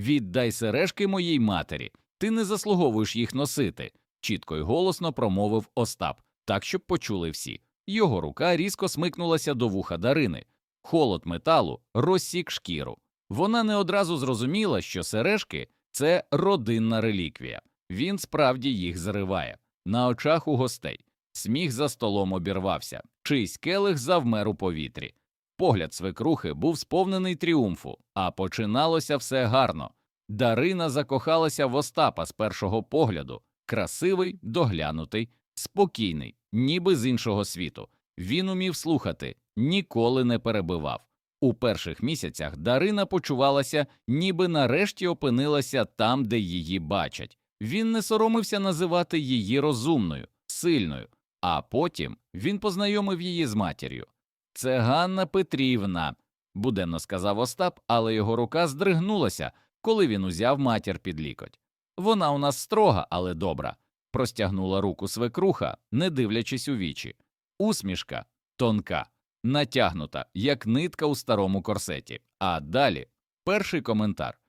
Віддай сережки моїй матері. Ти не заслуговуєш їх носити, чітко й голосно промовив Остап, так щоб почули всі. Його рука різко смикнулася до вуха Дарини. Холод металу розсік шкіру. Вона не одразу зрозуміла, що сережки це родинна реліквія. Він справді їх зриває. На очах у гостей. Сміх за столом обірвався, чийсь келих завмер у повітрі. Погляд свекрухи був сповнений тріумфу, а починалося все гарно. Дарина закохалася в Остапа з першого погляду красивий, доглянутий, спокійний, ніби з іншого світу. Він умів слухати, ніколи не перебивав. У перших місяцях Дарина почувалася, ніби нарешті опинилася там, де її бачать. Він не соромився називати її розумною, сильною, а потім він познайомив її з матір'ю. Це Ганна Петрівна, буденно сказав Остап, але його рука здригнулася, коли він узяв матір під лікоть. Вона у нас строга, але добра, простягнула руку свекруха, не дивлячись у вічі. Усмішка тонка, натягнута, як нитка у старому корсеті. А далі перший коментар.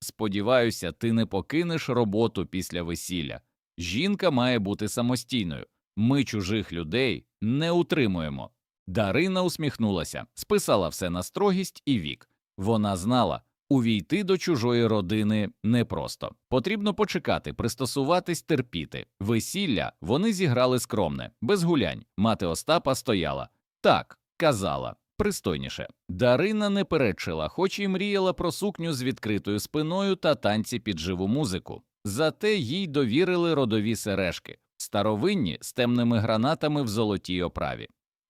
Сподіваюся, ти не покинеш роботу після весілля. Жінка має бути самостійною. Ми чужих людей не утримуємо. Дарина усміхнулася, списала все на строгість і вік. Вона знала, увійти до чужої родини непросто. Потрібно почекати, пристосуватись, терпіти. Весілля вони зіграли скромне, без гулянь. Мати Остапа стояла. Так, казала, пристойніше. Дарина не перечила, хоч і мріяла про сукню з відкритою спиною та танці під живу музику. Зате їй довірили родові сережки, старовинні з темними гранатами в золотій оправі.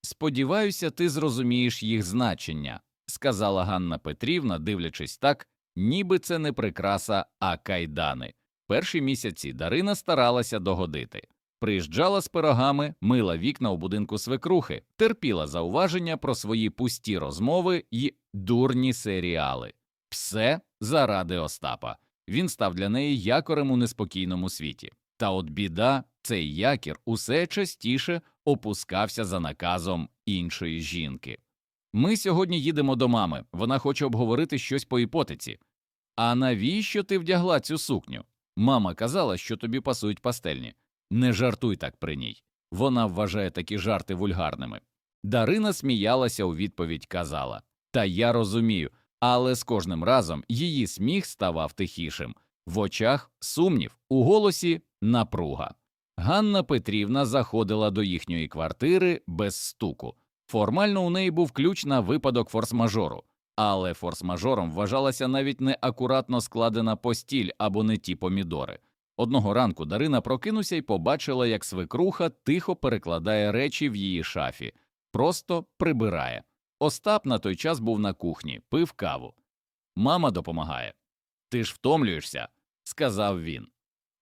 Сподіваюся, ти зрозумієш їх значення, сказала Ганна Петрівна, дивлячись так, ніби це не прикраса, а кайдани. Перші місяці Дарина старалася догодити. Приїжджала з пирогами, мила вікна у будинку свекрухи, терпіла зауваження про свої пусті розмови й дурні серіали. Все заради Остапа. Він став для неї якорем у неспокійному світі. Та от біда, цей якір усе частіше опускався за наказом іншої жінки. Ми сьогодні їдемо до мами, вона хоче обговорити щось по іпотеці. А навіщо ти вдягла цю сукню? Мама казала, що тобі пасують пастельні. Не жартуй так при ній. Вона вважає такі жарти вульгарними. Дарина сміялася у відповідь казала Та я розумію, але з кожним разом її сміх ставав тихішим. В очах сумнів, у голосі напруга. Ганна Петрівна заходила до їхньої квартири без стуку. Формально у неї був ключ на випадок форс-мажору, але форс-мажором вважалася навіть неакуратно складена постіль або не ті помідори. Одного ранку Дарина прокинувся і побачила, як свекруха тихо перекладає речі в її шафі, просто прибирає. Остап на той час був на кухні, пив каву. Мама допомагає. Ти ж втомлюєшся, сказав він.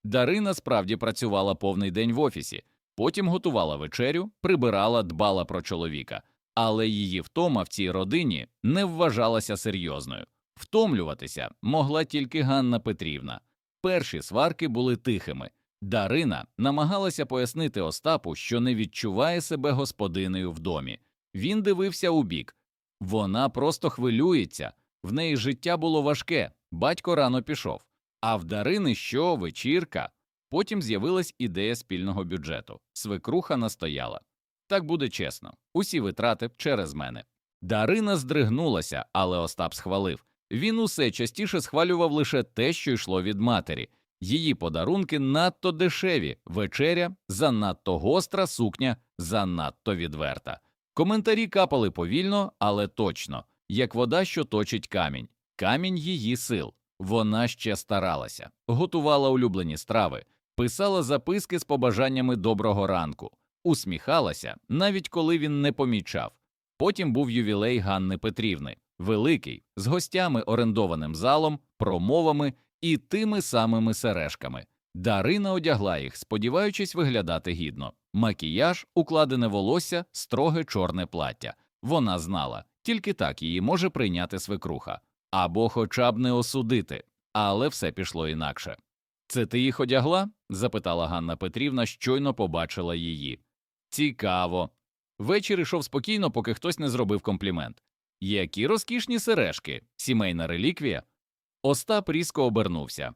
Дарина справді працювала повний день в офісі, потім готувала вечерю, прибирала, дбала про чоловіка, але її втома в цій родині не вважалася серйозною. Втомлюватися могла тільки Ганна Петрівна. Перші сварки були тихими. Дарина намагалася пояснити Остапу, що не відчуває себе господинею в домі. Він дивився у бік. Вона просто хвилюється, в неї життя було важке, батько рано пішов. А в Дарини що, вечірка? Потім з'явилась ідея спільного бюджету. Свекруха настояла. Так буде чесно, усі витрати через мене. Дарина здригнулася, але Остап схвалив. Він усе частіше схвалював лише те, що йшло від матері. Її подарунки надто дешеві, вечеря занадто гостра, сукня занадто відверта. Коментарі капали повільно, але точно, як вода, що точить камінь, камінь її сил. Вона ще старалася, готувала улюблені страви, писала записки з побажаннями доброго ранку, усміхалася, навіть коли він не помічав. Потім був ювілей Ганни Петрівни, великий, з гостями, орендованим залом, промовами і тими самими сережками. Дарина одягла їх, сподіваючись виглядати гідно. Макіяж, укладене волосся, строге чорне плаття. Вона знала, тільки так її може прийняти свекруха або хоча б не осудити, але все пішло інакше. Це ти їх одягла? запитала Ганна Петрівна, щойно побачила її. Цікаво. Вечір ішов спокійно, поки хтось не зробив комплімент. Які розкішні сережки, сімейна реліквія. Остап різко обернувся.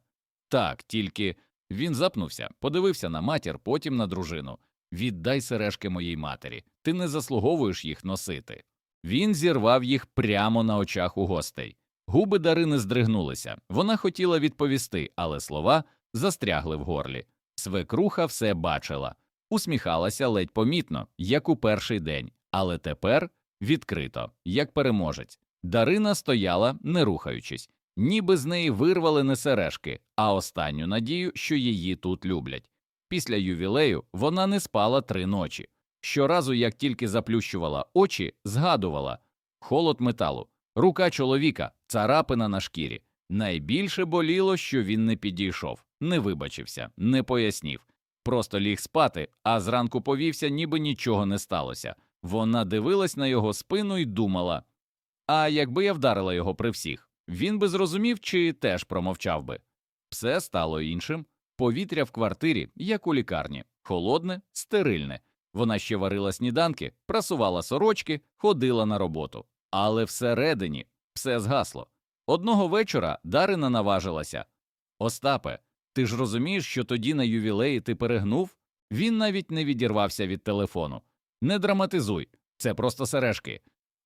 Так, тільки він запнувся, подивився на матір, потім на дружину. Віддай сережки моїй матері, ти не заслуговуєш їх носити. Він зірвав їх прямо на очах у гостей. Губи Дарини здригнулися. Вона хотіла відповісти, але слова застрягли в горлі. Свекруха все бачила, усміхалася ледь помітно, як у перший день, але тепер відкрито, як переможець. Дарина стояла, не рухаючись, ніби з неї вирвали не сережки, а останню надію, що її тут люблять. Після ювілею вона не спала три ночі. Щоразу, як тільки заплющувала очі, згадувала холод металу, рука чоловіка, царапина на шкірі. Найбільше боліло, що він не підійшов, не вибачився, не пояснів. Просто ліг спати, а зранку повівся, ніби нічого не сталося. Вона дивилась на його спину і думала а якби я вдарила його при всіх, він би зрозумів чи теж промовчав би. Все стало іншим. Повітря в квартирі, як у лікарні, холодне, стерильне. Вона ще варила сніданки, прасувала сорочки, ходила на роботу. Але всередині все згасло. Одного вечора Дарина наважилася. Остапе, ти ж розумієш, що тоді на ювілеї ти перегнув? Він навіть не відірвався від телефону. Не драматизуй, це просто сережки.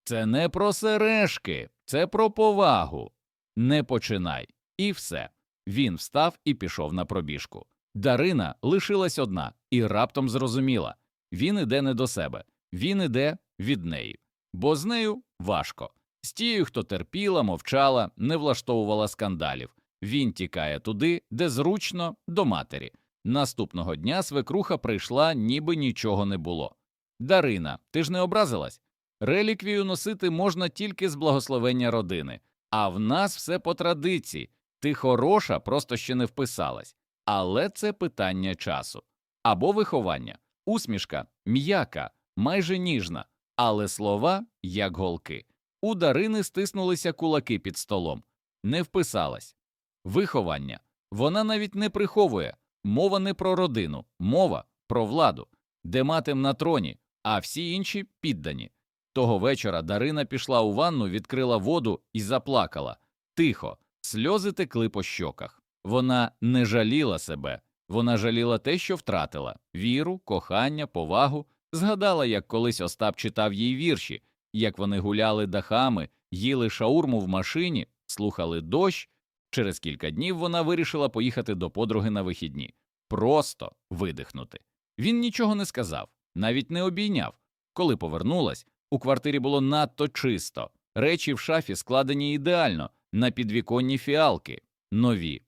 Це не про сережки, це про повагу. Не починай. І все. Він встав і пішов на пробіжку. Дарина лишилась одна і раптом зрозуміла він іде не до себе, він іде від неї, бо з нею важко. З тією, хто терпіла, мовчала, не влаштовувала скандалів. Він тікає туди, де зручно, до матері. Наступного дня свекруха прийшла, ніби нічого не було. Дарина, ти ж не образилась? Реліквію носити можна тільки з благословення родини, а в нас все по традиції. Ти хороша, просто ще не вписалась. Але це питання часу або виховання, усмішка м'яка, майже ніжна, але слова як голки. У Дарини стиснулися кулаки під столом, не вписалась. Виховання. Вона навіть не приховує мова не про родину, мова про владу, де матим на троні, а всі інші піддані. Того вечора Дарина пішла у ванну, відкрила воду і заплакала. Тихо, сльози текли по щоках. Вона не жаліла себе, вона жаліла те, що втратила віру, кохання, повагу. Згадала, як колись Остап читав їй вірші, як вони гуляли дахами, їли шаурму в машині, слухали дощ. Через кілька днів вона вирішила поїхати до подруги на вихідні. Просто видихнути. Він нічого не сказав, навіть не обійняв. Коли повернулась, у квартирі було надто чисто, речі в шафі складені ідеально, на підвіконні фіалки, нові.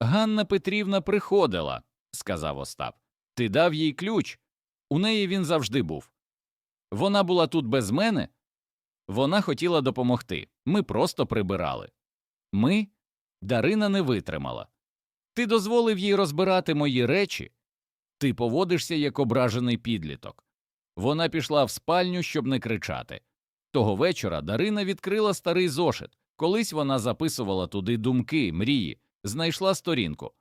Ганна Петрівна приходила, сказав Остап. Ти дав їй ключ. У неї він завжди був. Вона була тут без мене. Вона хотіла допомогти. Ми просто прибирали. Ми. Дарина не витримала. Ти дозволив їй розбирати мої речі. Ти поводишся як ображений підліток. Вона пішла в спальню, щоб не кричати. Того вечора Дарина відкрила старий зошит. Колись вона записувала туди думки, мрії, знайшла сторінку.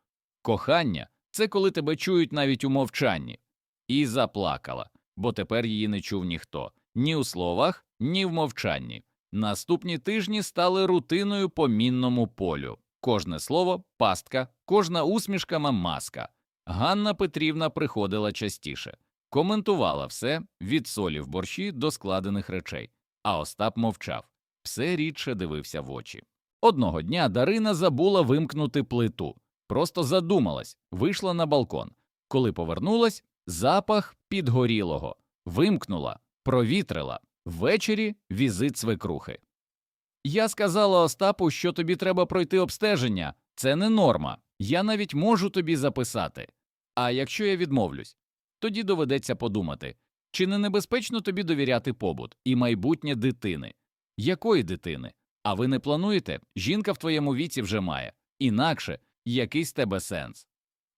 Кохання це коли тебе чують навіть у мовчанні. І заплакала, бо тепер її не чув ніхто ні у словах, ні в мовчанні. Наступні тижні стали рутиною по мінному полю. Кожне слово пастка, кожна усмішка маска. Ганна Петрівна приходила частіше коментувала все від солі в борщі до складених речей, а Остап мовчав, все рідше дивився в очі. Одного дня Дарина забула вимкнути плиту, просто задумалась, вийшла на балкон. Коли повернулась, запах підгорілого, вимкнула, провітрила ввечері візит свекрухи. Я сказала Остапу, що тобі треба пройти обстеження, це не норма. Я навіть можу тобі записати. А якщо я відмовлюсь, тоді доведеться подумати, чи не небезпечно тобі довіряти побут і майбутнє дитини? Якої дитини? А ви не плануєте? Жінка в твоєму віці вже має, інакше якийсь тебе сенс.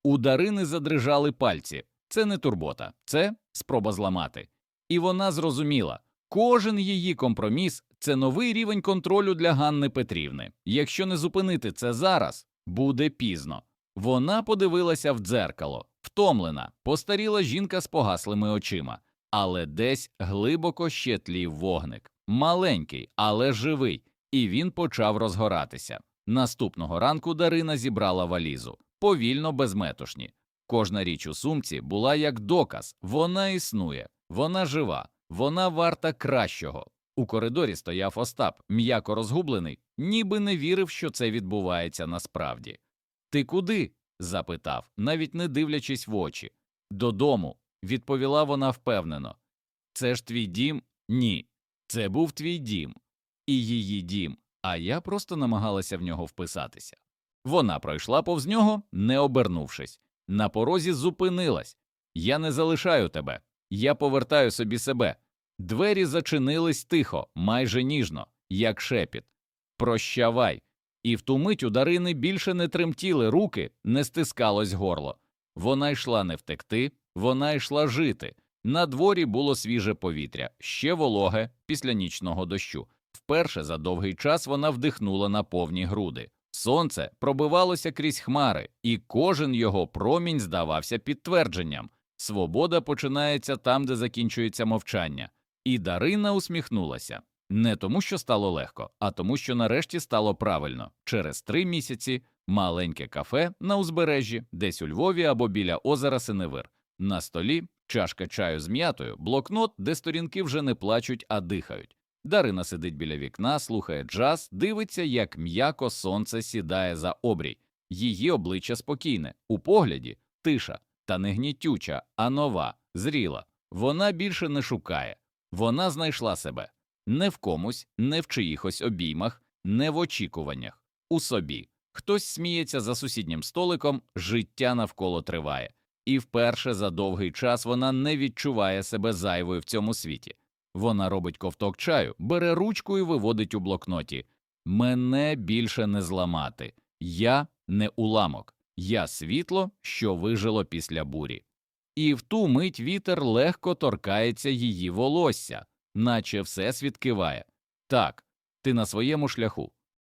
У Дарини задрижали пальці це не турбота, це спроба зламати. І вона зрозуміла кожен її компроміс це новий рівень контролю для Ганни Петрівни. Якщо не зупинити це зараз, буде пізно. Вона подивилася в дзеркало, втомлена, постаріла жінка з погаслими очима, але десь глибоко ще тлів вогник, маленький, але живий, і він почав розгоратися. Наступного ранку Дарина зібрала валізу, повільно без метушні. Кожна річ у сумці була як доказ вона існує, вона жива, вона варта кращого. У коридорі стояв Остап, м'яко розгублений, ніби не вірив, що це відбувається насправді. Ти куди? запитав, навіть не дивлячись в очі. Додому, відповіла вона впевнено. Це ж твій дім? Ні. Це був твій дім. І її дім, а я просто намагалася в нього вписатися. Вона пройшла повз нього, не обернувшись. На порозі зупинилась. Я не залишаю тебе. Я повертаю собі себе. Двері зачинились тихо, майже ніжно, як шепіт. Прощавай. І в ту мить у Дарини більше не тремтіли руки, не стискалось горло. Вона йшла не втекти, вона йшла жити. На дворі було свіже повітря, ще вологе після нічного дощу. Вперше за довгий час вона вдихнула на повні груди. Сонце пробивалося крізь хмари, і кожен його промінь здавався підтвердженням. Свобода починається там, де закінчується мовчання. І Дарина усміхнулася не тому, що стало легко, а тому, що нарешті стало правильно. Через три місяці маленьке кафе на узбережжі, десь у Львові або біля озера Синевир. На столі чашка чаю з м'ятою, блокнот, де сторінки вже не плачуть, а дихають. Дарина сидить біля вікна, слухає джаз, дивиться, як м'яко сонце сідає за обрій. Її обличчя спокійне, у погляді тиша, та не гнітюча, а нова, зріла. Вона більше не шукає. Вона знайшла себе не в комусь, не в чиїхось обіймах, не в очікуваннях, у собі. Хтось сміється за сусіднім столиком, життя навколо триває, і вперше за довгий час вона не відчуває себе зайвою в цьому світі. Вона робить ковток чаю, бере ручку і виводить у блокноті Мене більше не зламати. Я не уламок, я світло, що вижило після бурі. І в ту мить вітер легко торкається її волосся, наче все киває. Так, ти на своєму шляху,